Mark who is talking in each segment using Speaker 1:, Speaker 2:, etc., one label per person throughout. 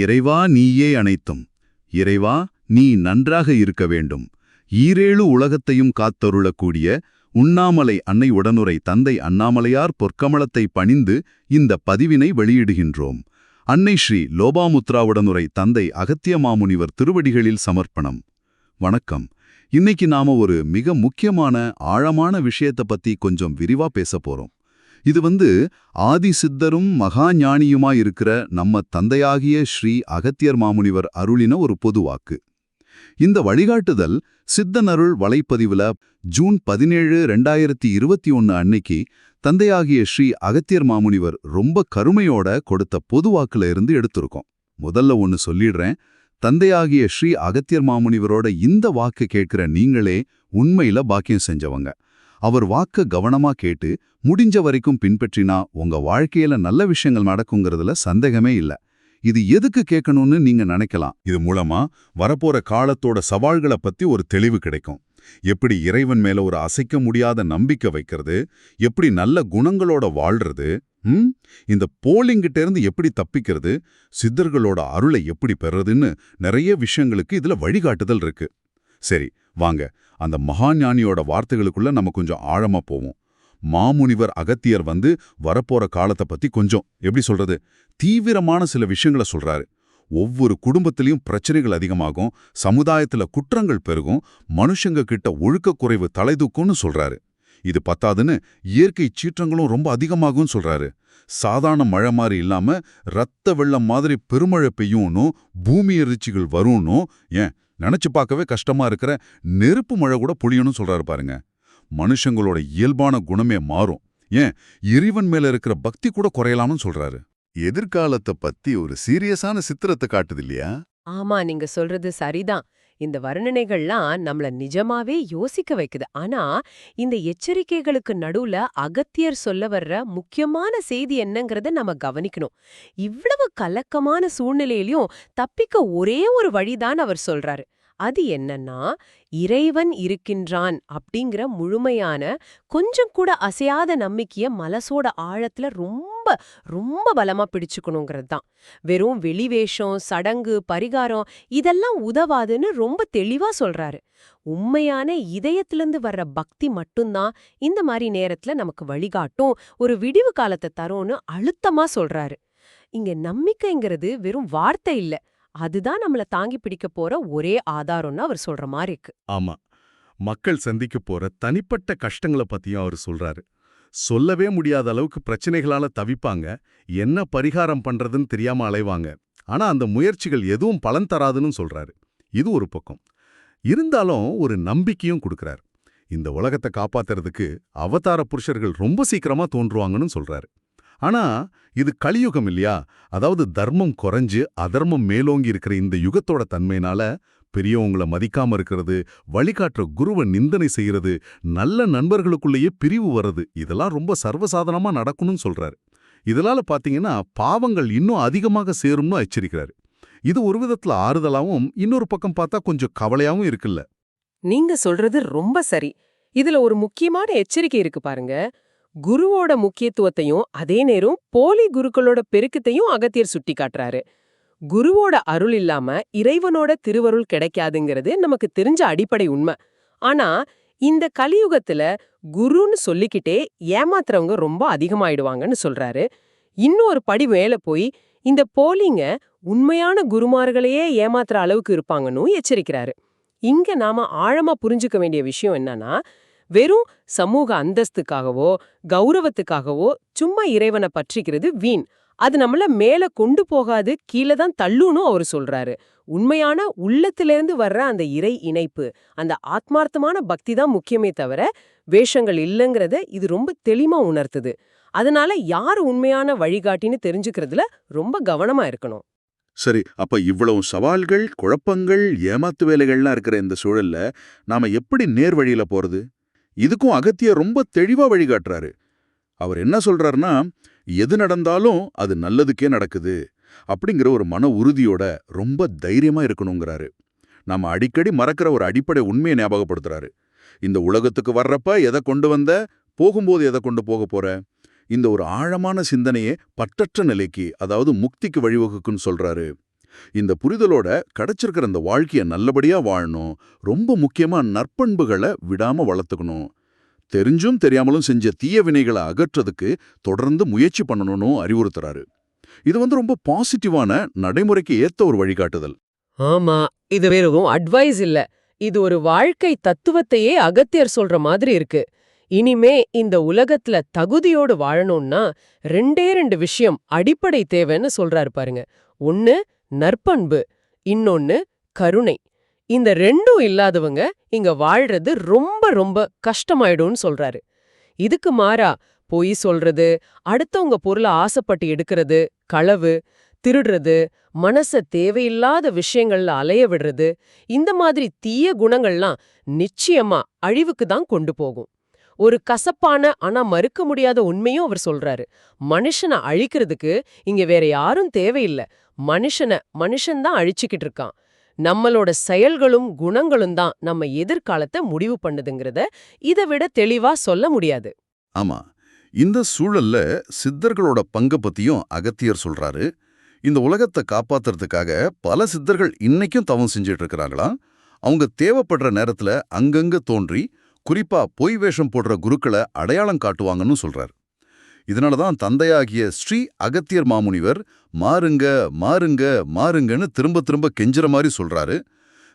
Speaker 1: இறைவா நீயே அனைத்தும். இறைவா நீ நன்றாக இருக்க வேண்டும். ஈரேழு உலகத்தையும் காத்தருளக்கூடிய உண்ணாமலை அன்னை உடனுரை தந்தை அண்ணாமலையார் பொற்கமலத்தை பணிந்து இந்த பதிவினை வெளியிடுகின்றோம். அன்னை ஸ்ரீ லோபாமுத்ராவுடனுரை தந்தை அகத்திய மாமுனிவர் திருவடிகளில் சமர்ப்பணம். வணக்கம். இன்னைக்கு நாம ஒரு மிக முக்கியமான ஆழமான விஷயத்தை பத்தி கொஞ்சம் விரிவா பேச போறோம். இது வந்து ஆதி சித்தரும் மகா ஞானியுமா இருக்கிற நம்ம தந்தையாகிய ஸ்ரீ அகத்தியர் மாமுனிவர் அருளின ஒரு பொதுவாக்கு இந்த வழிகாட்டுதல் சித்தனருள் வலைப்பதிவுல ஜூன் பதினேழு ரெண்டாயிரத்தி இருபத்தி ஒன்னு அன்னைக்கு தந்தையாகிய ஸ்ரீ அகத்தியர் மாமுனிவர் ரொம்ப கருமையோட கொடுத்த பொதுவாக்குல இருந்து எடுத்திருக்கோம். முதல்ல ஒன்னு சொல்லிடுறேன். தந்தையாகிய ஸ்ரீ அகத்தியர் மாமுனிவரோட இந்த வாக்கு கேட்கிற நீங்களே உண்மையில பாக்கியம் செஞ்சவங்க. அவர் வாக்க கவனமா கேட்டு முடிஞ்ச வரைக்கும் பின்பற்றினா உங்க வாழ்க்கையில நல்ல விஷயங்கள் நடக்குங்கிறதுல சந்தேகமே இல்ல. இது எதுக்கு கேட்கணும்னு நீங்க நினைக்கலாம். இது மூலமா வரப்போற காலத்தோட சவால்களை பத்தி ஒரு தெளிவு கிடைக்கும். எப்படி இறைவன் மேல ஒரு அசைக்க முடியாத நம்பிக்கை வைக்கிறது எப்படி நல்ல குணங்களோட வாழ்றது ம்? இந்த போலிங்கிட்ட இருந்து எப்படி தப்பிக்கிறது சித்தர்களோட அருளை எப்படி பெறதுன்னு நிறைய விஷயங்களுக்கு இதுல வழிகாட்டுதல் இருக்கு. சரி வாங்க அந்த மகாஞானியோட வார்த்தைகளுக்குள்ள நம்ம கொஞ்சம் ஆழமா போவோம். மாமுனிவர் அகத்தியர் வந்து வரப்போற காலத்தை பத்தி கொஞ்சம் எப்படி சொல்றது தீவிரமான சில விஷயங்களை சொல்றாரு. ஒவ்வொரு குடும்பத்திலையும் பிரச்சனைகள் அதிகமாகும் சமுதாயத்துல குற்றங்கள் பெருகும் மனுஷங்க கிட்ட ஒழுக்க குறைவு தலைதூக்கும்னு சொல்றாரு. இது பத்தாதுன்னு இயற்கை சீற்றங்களும் ரொம்ப அதிகமாகும் சொல்றாரு. சாதாரண மழை மாதிரி இல்லாம ரத்த வெள்ளம் மாதிரி பெருமழை பெய்யும்னும் பூமி எரிச்சிகள் வரும்னும் ஏன் நினைச்சு பார்க்கவே கஷ்டமா இருக்கிற நெருப்பு மழை கூட புளியணும்னு சொல்றாரு பாருங்க. மனுஷங்களோட இயல்பான குணமே மாறும். ஏன்? இறைவன் மேல இருக்கிற பக்தி கூட குறையலாம்னு சொல்றாரு. எதிர்காலத்தை பத்தி ஒரு சீரியஸான சித்திரத்தை காட்டுது இல்லையா?
Speaker 2: ஆமா நீங்க சொல்றது சரிதான். இந்த வர்ணனைகள்லாம் நம்மள நிஜமாவே யோசிக்க வைக்குது. ஆனா இந்த எச்சரிக்கைகளுக்கு நடுவுல அகத்தியர் சொல்ல வர்ற முக்கியமான செய்தி என்னங்கறத நம்ம கவனிக்கணும். இவ்வளவு கலக்கமான சூழ்நிலையிலயும் தப்பிக்க ஒரே ஒரு வழிதான் அவர் சொல்றாரு. அது என்னன்னா இறைவன் இருக்கின்றான் அப்படிங்கிற முழுமையான கொஞ்சம் கூட அசையாத நம்பிக்கைய மனசோட ஆழத்துல ரொம்ப ரொம்ப பலமா பிடிச்சுக்கணுங்கிறது தான். வெறும் வெளிவேஷம் சடங்கு பரிகாரம் இதெல்லாம் உதவாதுன்னு ரொம்ப தெளிவா சொல்றாரு. உண்மையான இதயத்திலிருந்து வர்ற பக்தி மட்டும்தான் இந்த மாதிரி நேரத்துல நமக்கு வழிகாட்டும் ஒரு விடிவு காலத்தை தரும்னு அழுத்தமா சொல்றாரு. இங்க நம்பிக்கைங்கிறது வெறும் வார்த்தை இல்ல. அதுதான் நம்மள தாங்கி பிடிக்க போற ஒரே ஆதாரம்னு அவர் சொல்ற மாதிரி இருக்கு.
Speaker 3: ஆமா. மக்கள் சந்திக்க போற தனிப்பட்ட கஷ்டங்களை பத்தியும் அவர் சொல்றாரு. சொல்லவே முடியாத அளவுக்கு பிரச்சனைகளால தவிப்பாங்க. என்ன பரிகாரம் பண்றதுன்னு தெரியாம அலைவாங்க. ஆனா அந்த முயற்சிகள் எதுவும் பலன் தராதுன்னு சொல்றாரு. இது ஒரு பக்கம். இருந்தாலும் ஒரு நம்பிக்கையும் கொடுக்கறாரு. இந்த உலகத்தை காப்பாத்துறதுக்கு அவதார புருஷர்கள் ரொம்ப சீக்கிரமா தோன்றுவாங்கன்னு சொல்றாரு. ஆனா இது கலியுகம் இல்லையா? அதாவது தர்மம் குறைஞ்சு அதர்மம் மேலோங்கி இருக்கிற இந்த யுகத்தோட தன்மையினால பெரியவங்கள மதிக்காம இருக்கிறது வழிகாட்டுற குருவை நிந்தனை செய்யறது நல்ல நண்பர்களுக்குள்ளேயே பிரிவு வர்றது இதெல்லாம் ரொம்ப சர்வசாதாரணமா நடக்கணும்னு சொல்றாரு. இதனால பாத்தீங்கன்னா பாவங்கள் இன்னும் அதிகமாக சேரும்னு எச்சரிக்கிறாரு. இது ஒரு விதத்துல ஆறுதலாவும் இன்னொரு பக்கம் பார்த்தா கொஞ்சம் கவலையாவும் இருக்குல்ல.
Speaker 2: நீங்க சொல்றது ரொம்ப சரி. இதுல ஒரு முக்கியமான எச்சரிக்கை இருக்கு பாருங்க. குருவோட முக்கியத்துவத்தையும் அதே நேரம் போலி குருக்களோட பெருக்கத்தையும் அகத்தியர் சுட்டி காட்டுறாரு. குருவோட அருள் இல்லாம இறைவனோட திருவருள் கிடைக்காதுங்கிறது நமக்கு தெரிஞ்ச அடிப்படை உண்மை. ஆனா இந்த கலியுகத்துல குருன்னு சொல்லிக்கிட்டே ஏமாத்துறவங்க ரொம்ப அதிகமாயிடுவாங்கன்னு சொல்றாரு. இன்னொரு படி மேல போய் இந்த போலிங்க உண்மையான குருமார்களையே ஏமாத்துற அளவுக்கு இருப்பாங்கன்னு எச்சரிக்கிறாரு. இங்க நாம ஆழமா புரிஞ்சுக்க வேண்டிய விஷயம் என்னன்னா வெறும் சமூக அந்தஸ்துக்காகவோ கௌரவத்துக்காகவோ சும்மா இறைவனை பற்றிக்கிறது வீண். அது நம்மள மேல கொண்டு போகாது கீழே தான் தள்ளுன்னு அவர் சொல்றாரு. உண்மையான உள்ளத்திலிருந்து வர்ற அந்த இறை இணைப்பு அந்த ஆத்மார்த்தமான பக்தி தான் முக்கியமே தவிர வேஷங்கள் இல்லைங்கிறத இது ரொம்ப தெளிமா உணர்த்துது. அதனால யார் உண்மையான வழிகாட்டின்னு தெரிஞ்சுக்கிறதுல ரொம்ப கவனமா இருக்கணும்.
Speaker 1: சரி அப்ப இவ்வளவு சவால்கள் குழப்பங்கள் ஏமாத்து வேலைகள்லாம் இருக்கிற இந்த சூழல்ல நாம எப்படி நேர் வழியில போறது? இதுக்கும் அகத்திய ரொம்ப தெளிவா வழிகாட்டுறாரு. அவர் என்ன சொல்றாருன்னா எது நடந்தாலும் அது நல்லதுக்கே நடக்குது அப்படிங்கிற ஒரு மன உறுதியோட ரொம்ப தைரியமா இருக்கணுங்கிறாரு. நாம அடிக்கடி மறக்கிற ஒரு அடிப்படை உண்மையை ஞாபகப்படுத்துறாரு. இந்த உலகத்துக்கு வர்றப்ப எதை கொண்டு வந்த? போகும்போது எதை கொண்டு போக போற? இந்த ஒரு ஆழமான சிந்தனையே பற்றற்ற நிலைக்கு அதாவது முக்திக்கு வழிவகுக்குன்னு சொல்றாரு. இந்த புரிதலோட கிடைச்சிருக்கிற இந்த வாழ்க்கைய நல்லபடியா வாழணும் ரொம்ப முக்கியமா நற்பண்புகளை விடாம வளர்த்துக்கணும். தெரிஞ்சும் தெரியாமலும் செஞ்ச தீய வினைகளை அகற்றதுக்கு தொடர்ந்து முயற்சி பண்ணணும்னு அறிவுறுத்துறாரு. இது வந்து ரொம்ப பாசிட்டிவான நடைமுறைக்கு ஏத்த ஒரு வழிகாட்டுதல்.
Speaker 2: ஆமா இது வெறும் அட்வைஸ் இல்ல. இது ஒரு வாழ்க்கை தத்துவத்தையே அகத்தியர் சொல்ற மாதிரி இருக்கு. இனிமே இந்த உலகத்துல தகுதியோடு வாழணும்னா ரெண்டே ரெண்டு விஷயம் அடிப்படை தேவைன்னு சொல்றாரு பாருங்க. ஒன்னு நற்பண்பு இன்னொன்னு கருணை. இந்த ரெண்டும் இல்லாதவங்க இங்க வாழ்றது ரொம்ப ரொம்ப கஷ்டமாயிடும்னு சொல்றாரு. இதுக்கு மாறா பொய் சொல்றது அடுத்தவங்க பொருளை ஆசைப்பட்டு எடுக்கிறது களவு திருடுறது மனச தேவையில்லாத விஷயங்கள்ல அலைய விடுறது இந்த மாதிரி தீய குணங்கள்லாம் நிச்சயமா அழிவுக்கு தான் கொண்டு போகும். ஒரு கசப்பான ஆனா மறுக்க முடியாத உண்மையும் அவர் சொல்றாரு. மனுஷனை அழிக்கிறதுக்கு இங்க வேற யாரும் தேவையில்லை. மனுஷனை மனுஷன்தான் அழிச்சுக்கிட்டு இருக்கான். நம்மளோட செயல்களும் குணங்களும் தான் நம்ம எதிர்காலத்தை முடிவு பண்ணுதுங்கிறத இதை விட தெளிவா சொல்ல முடியாது.
Speaker 1: ஆமா. இந்த சூழல்ல சித்தர்களோட பங்கு பத்தியும் அகத்தியர் சொல்றாரு. இந்த உலகத்தை காப்பாத்துறதுக்காக பல சித்தர்கள் இன்னைக்கும் தவம் செஞ்சுட்டு இருக்கிறாங்களாம். அவங்க தேவைப்படுற நேரத்துல அங்கங்க தோன்றி குறிப்பா பொய் வேஷம் போடுற குருக்களை அடையாளம் காட்டுவாங்கன்னு சொல்றார். இதனால தான் தந்தையாகிய ஸ்ரீ அகத்தியர் மாமுனிவர் மாறுங்க மாறுங்க மாறுங்கன்னு திரும்ப திரும்ப கெஞ்சுற மாதிரி சொல்றாரு.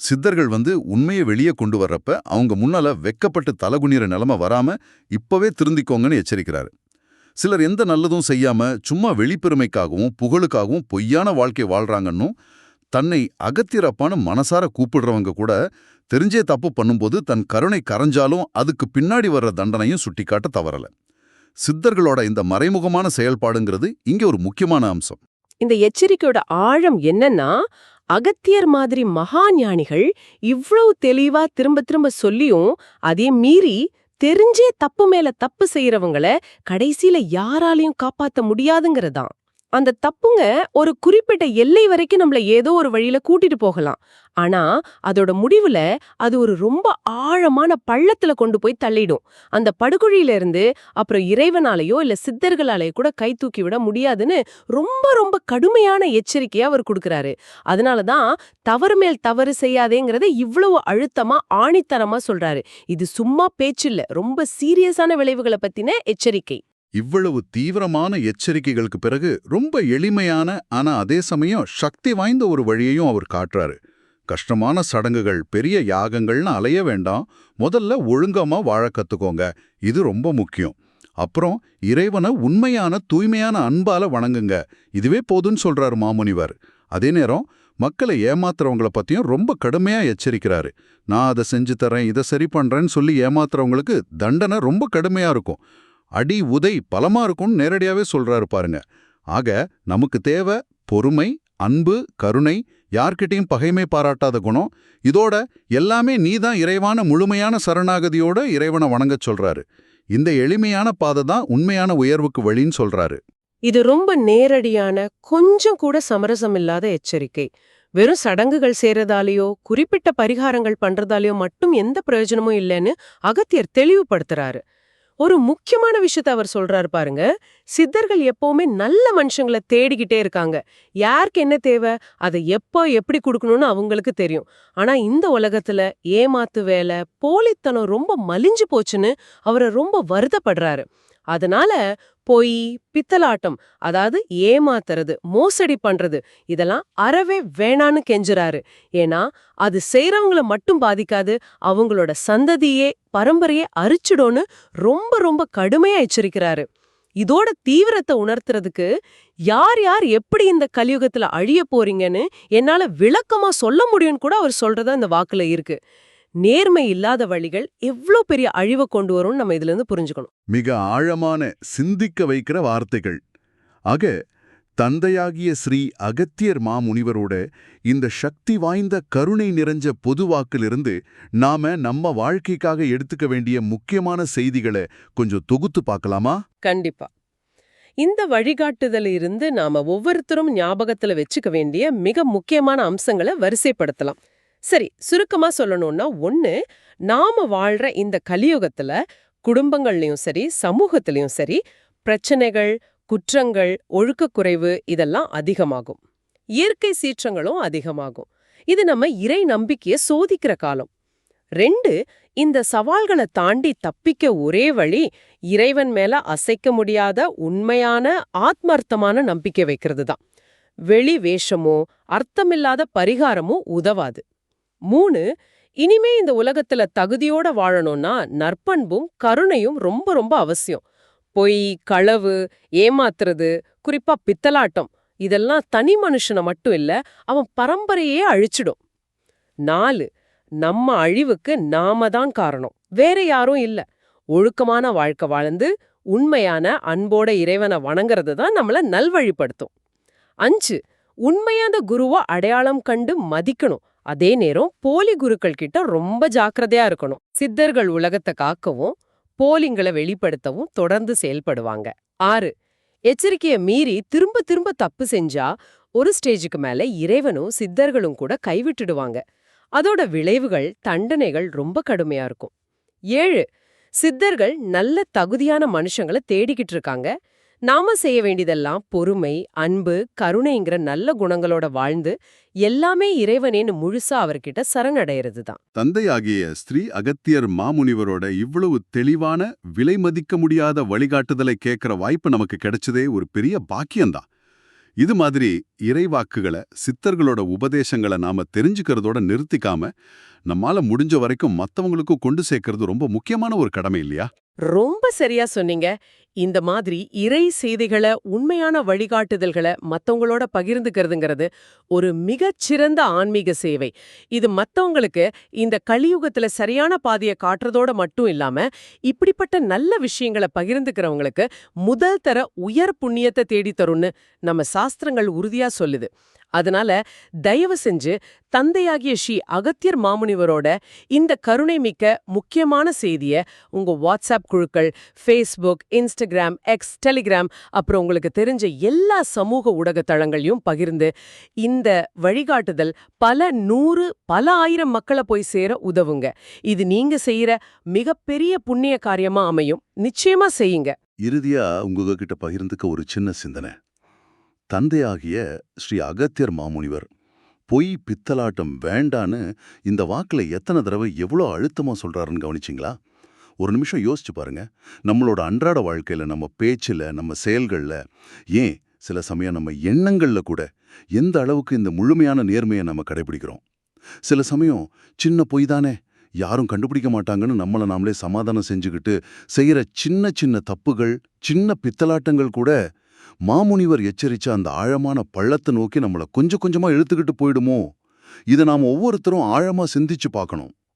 Speaker 1: சித்தர்கள் வந்து உண்மையை வெளியே கொண்டு வர்றப்ப அவங்க முன்னால வெக்கப்பட்டு தலகுனிற நிலமை வராம இப்பவே திருந்திக்கோங்கன்னு எச்சரிக்கிறாரு. சிலர் எந்த நல்லதும் செய்யாம சும்மா வெளிப்பெருமைக்காகவும் புகழுக்காகவும் பொய்யான வாழ்க்கை வாழ்றாங்கன்னும் தன்னை அகத்தியரப்பான்னு மனசார கூப்பிடுறவங்க கூட தெரிஞ்சே தப்பு பண்ணும்போது தன் கருணை கரைஞ்சாலும் அதுக்கு பின்னாடி வர்ற தண்டனையும் சுட்டிக்காட்ட தவறல. சித்தர்களோட இந்த மறைமுகமான செயல்பாடுங்கிறது இங்க ஒரு முக்கியமான அம்சம்.
Speaker 2: இந்த எச்சரிக்கையோட ஆழம் என்னன்னா அகத்தியர் மாதிரி மகா ஞானிகள் இவ்வளவு தெளிவா திரும்ப திரும்ப சொல்லியும் அதே மீறி தெரிஞ்சே தப்பு மேல தப்பு செய்யறவங்கள கடைசியில யாராலையும் காப்பாத்த முடியாதுங்கிறதான். அந்த தப்புங்க ஒரு குறிப்பிட்ட எல்லை வரைக்கும் நம்மள ஏதோ ஒரு வழியில கூட்டிட்டு போகலாம். ஆனா அதோட முடிவுல அது ஒரு ரொம்ப ஆழமான பள்ளத்துல கொண்டு போய் தள்ளிடும். அந்த படுகொழியில இருந்து அப்புறம் இறைவனாலேயோ இல்ல சித்தர்களாலேயோ கூட கை தூக்கி விட முடியாதுன்னு ரொம்ப ரொம்ப கடுமையான எச்சரிக்கையா அவர் கொடுக்கறாரு. அதனாலதான் தவறு மேல் தவறு செய்யாதேங்கிறத இவ்வளவு அழுத்தமா ஆணித்தரமா சொல்றாரு. இது சும்மா பேச்சு இல்ல. ரொம்ப சீரியஸான விளைவுகளை பத்தின எச்சரிக்கை.
Speaker 1: இவ்வளவு தீவிரமான எச்சரிக்கைகளுக்கு பிறகு ரொம்ப எளிமையான ஆனா அதே சமயம் சக்தி வாய்ந்த ஒரு வழியையும் அவர் காட்டுறாரு. கஷ்டமான சடங்குகள் பெரிய யாகங்கள்னு அலைய வேண்டாம். முதல்ல ஒழுங்கமா வாழ கத்துக்கோங்க. இது ரொம்ப முக்கியம். அப்புறம் இறைவனை உண்மையான தூய்மையான அன்பால வணங்குங்க. இதுவே போதுன்னு சொல்றாரு மாமுனிவர். அதே நேரம் மக்களை ஏமாத்துறவங்கள பத்தியும் ரொம்ப கடுமையா எச்சரிக்கிறாரு. நான் அதை செஞ்சு தரேன் இதை சரி பண்றேன்னு சொல்லி ஏமாத்துறவங்களுக்கு தண்டனை ரொம்ப கடுமையா இருக்கும். அடி உதை பலமா இருக்கும்னு நேரடியாவே சொல்றாரு பாருங்க. ஆக நமக்கு தேவை பொறுமை அன்பு கருணை யார்கிட்டயும் பகைமை பாராட்டாத குணம். இதோட எல்லாமே நீதான் இறைவான முழுமையான சரணாகதியோட இறைவனை வணங்கச் சொல்றாரு. இந்த எளிமையான பாதை தான் உண்மையான உயர்வுக்கு வழின்னு சொல்றாரு.
Speaker 2: இது ரொம்ப நேரடியான கொஞ்சம் கூட சமரசம் இல்லாத எச்சரிக்கை. வெறும் சடங்குகள் செய்யறதாலேயோ குறிப்பிட்ட பரிகாரங்கள் பண்றதாலேயோ மட்டும் எந்த பிரயோஜனமும் இல்லைன்னு அகத்தியர் தெளிவுபடுத்துறாரு. ஒரு முக்கியமான விஷயத்த அவர் சொல்றாரு பாருங்க. சித்தர்கள் எப்பவுமே நல்ல மனுஷங்களை தேடிக்கிட்டே இருக்காங்க. யாருக்கு என்ன தேவை? அதை எப்போ எப்படி கொடுக்கணும்னு அவங்களுக்கு தெரியும். ஆனா இந்த உலகத்துல ஏமாத்து வேலை போலித்தனம் ரொம்ப மலிஞ்சு போச்சுன்னு அவரை ரொம்ப வருத்தப்படுறாரு. அதனால பொய் பித்தலாட்டம் அதாவது ஏமாத்துறது மோசடி பண்றது இதெல்லாம் அறவே வேணான்னு கெஞ்சுறாரு. ஏன்னா அது செய்றவங்கள மட்டும் பாதிக்காது அவங்களோட சந்ததியே பரம்பரையே அரிச்சிடும்னு ரொம்ப ரொம்ப கடுமையா எச்சரிக்கிறாரு. இதோட தீவிரத்தை உணர்த்துறதுக்கு யார் யார் எப்படி இந்த கலியுகத்துல அழிய போறீங்கன்னு என்னால விளக்கமா சொல்ல முடியும்னு கூட அவர் சொல்றதா இந்த வாக்குல இருக்கு. நேர்மை இல்லாத வழிகள் எவ்ளோ பெரிய அழிவை கொண்டு வரும்னு நம்ம இதுல இருந்து புரிஞ்சுக்கணும்.
Speaker 1: மிக ஆழமான சிந்திக்க வைக்கிற வார்த்தைகள். ஆக தந்தையாகிய ஸ்ரீ அகத்தியர் மாமுனிவரோட இந்த சக்தி வாய்ந்த கருணை நிறைஞ்ச பொதுவாக்கிலிருந்து நாம நம்ம வாழ்க்கைக்காக எடுத்துக்க வேண்டிய முக்கியமான செய்திகளை கொஞ்சம் தொகுத்து பார்க்கலாமா?
Speaker 2: கண்டிப்பா. இந்த வழிகாட்டுதல இருந்து நாம ஒவ்வொருத்தரும் ஞாபகத்துல வச்சுக்க வேண்டிய மிக முக்கியமான அம்சங்களை வரிசைப்படுத்தலாம். சரி சுருக்கமா சொல்லணும்னா ஒன்று நாம வாழ்ற இந்த கலியுகத்துல குடும்பங்கள்லயும் சரி சமூகத்திலயும் சரி பிரச்சனைகள் குற்றங்கள் ஒழுக்கக்குறைவு இதெல்லாம் அதிகமாகும். இயற்கை சீற்றங்களும் அதிகமாகும். இது நம்ம இறை நம்பிக்கைய சோதிக்கிற காலம். ரெண்டு இந்த சவால்களை தாண்டி தப்பிக்க ஒரே வழி இறைவன் மேல அசைக்க முடியாத உண்மையான ஆத்மார்த்தமான நம்பிக்கை வைக்கிறது தான் வெளி வேஷமோ அர்த்தமில்லாத பரிகாரமோ உதவாது. மூணு இனிமே இந்த உலகத்துல தகுதியோட வாழணும்னா நற்பண்பும் கருணையும் ரொம்ப ரொம்ப அவசியம். பொய் களவு ஏமாத்துறது குறிப்பா பித்தலாட்டம் இதெல்லாம் தனி மனுஷனை மட்டும் இல்ல அவன் பரம்பரையே அழிச்சிடும். நாலு நம்ம அழிவுக்கு நாம தான் காரணம். வேற யாரும் இல்ல. ஒழுக்கமான வாழ்க்கை வாழ்ந்து உண்மையான அன்போட இறைவனை வணங்குறது தான் நம்மள நல்வழிப்படுத்தும். அஞ்சு உண்மையான குருவை அடையாளம் கண்டு மதிக்கணும். அதே நேரம் போலி குருக்கள் கிட்ட ரொம்ப ஜாக்கிரதையா இருக்கணும். சித்தர்கள் உலகத்தை காக்கவும் போலிங்களை வெளிப்படுத்தவும் தொடர்ந்து செயல்படுவாங்க. ஆறு எச்சரிக்கைய மீறி திரும்ப திரும்ப தப்பு செஞ்சா ஒரு ஸ்டேஜுக்கு மேல இறைவனும் சித்தர்களும் கூட கைவிட்டுடுவாங்க. அதோட விளைவுகள் தண்டனைகள் ரொம்ப கடுமையா இருக்கும். ஏழு சித்தர்கள் நல்ல தகுதியான மனுஷங்களை தேடிக்கிட்டு இருக்காங்க. நாம செய்ய வேண்டியதெல்லாம் பொறுமை அன்பு கருணைங்கிற நல்ல குணங்களோட வாழ்ந்து எல்லாமே இறைவனேன்னு முழுசா அவர்கிட்ட சரணடைகிறது தான்
Speaker 1: தந்தையாகிய ஸ்ரீ அகத்தியர் மாமுனிவரோட இவ்வளவு தெளிவான விலை மதிக்க முடியாத வழிகாட்டுதலை கேட்கிற வாய்ப்பு நமக்கு கிடைச்சதே ஒரு பெரிய பாக்கியம்தான். இது மாதிரி இறைவாக்குகளை சித்தர்களோட உபதேசங்களை நாம தெரிஞ்சுக்கிறதோட நிறுத்திக்காம நம்மால முடிஞ்ச வரைக்கும் மத்தவங்களுக்கும் கொண்டு சேர்க்கறது ரொம்ப முக்கியமான ஒரு கடமை இல்லையா?
Speaker 2: ரொம்ப சரியா சொன்னீங்க. இந்த மாதிரி இறை செய்திகளை உண்மையான வழிகாட்டுதல்களை மத்தவங்களோட பகிர்ந்துக்கிறதுங்கிறது ஒரு மிகச்சிறந்த ஆன்மீக சேவை. இது மத்தவங்களுக்கு இந்த கலியுகத்துல சரியான பாதையை காட்டுறதோட மட்டும் இல்லாம இப்படிப்பட்ட நல்ல விஷயங்களை பகிர்ந்துக்கிறவங்களுக்கு முதல் தர உயர் புண்ணியத்தை தேடி தரும்னு நம்ம சாஸ்திரங்கள் உறுதியா சொல்லுது. அதனால தயவு செஞ்சு தந்தையாகிய ஸ்ரீ அகத்தியர் மாமுனிவரோட இந்த கருணை மிக்க முக்கியமான செய்திய உங்க வாட்ஸ்அப் குழுக்கள் ஃபேஸ்புக் இன்ஸ்டாகிராம் எக்ஸ் டெலிகிராம் அப்புறம் உங்களுக்கு தெரிஞ்ச எல்லா சமூக ஊடக தளங்களையும் பகிர்ந்து இந்த வழிகாட்டுதல் பல நூறு பல ஆயிரம் மக்களை போய் சேர உதவுங்க. இது நீங்க செய்யற மிகப்பெரிய புண்ணிய காரியமா அமையும். நிச்சயமா செய்யுங்க.
Speaker 1: இறுதியா உங்ககிட்ட பகிர்ந்துக்க ஒரு சின்ன சிந்தனை. தந்தையாகிய ஸ்ரீ அகத்தியர் மாமுனிவர் பொய் பித்தலாட்டம் வேண்டான்னு இந்த வாக்குல எத்தனை தடவை எவ்வளோ அழுத்தமா சொல்றாருன்னு கவனிச்சிங்களா? ஒரு நிமிஷம் யோசிச்சு பாருங்க. நம்மளோட அன்றாட வாழ்க்கையில நம்ம பேச்சுல நம்ம செயல்கள்ல ஏன் சில சமயம் நம்ம எண்ணங்கள்ல கூட எந்த அளவுக்கு இந்த முழுமையான நேர்மையை நம்ம கடைபிடிக்கிறோம்? சில சமயம் சின்ன பொய் தானே யாரும் கண்டுபிடிக்க மாட்டாங்கன்னு நம்மளை நாமளே சமாதானம் செஞ்சுக்கிட்டு செய்யற சின்ன சின்ன தப்புகள் சின்ன பித்தலாட்டங்கள் கூட மாமுனிவர் எச்சரித்த அந்த ஆழமான பள்ளத்தை நோக்கி நம்மள கொஞ்சம் கொஞ்சமா இழுத்துக்கிட்டு போயிடுமோ? இதை நாம் ஒவ்வொருத்தரும் ஆழமா சிந்திச்சு பார்க்கணும்.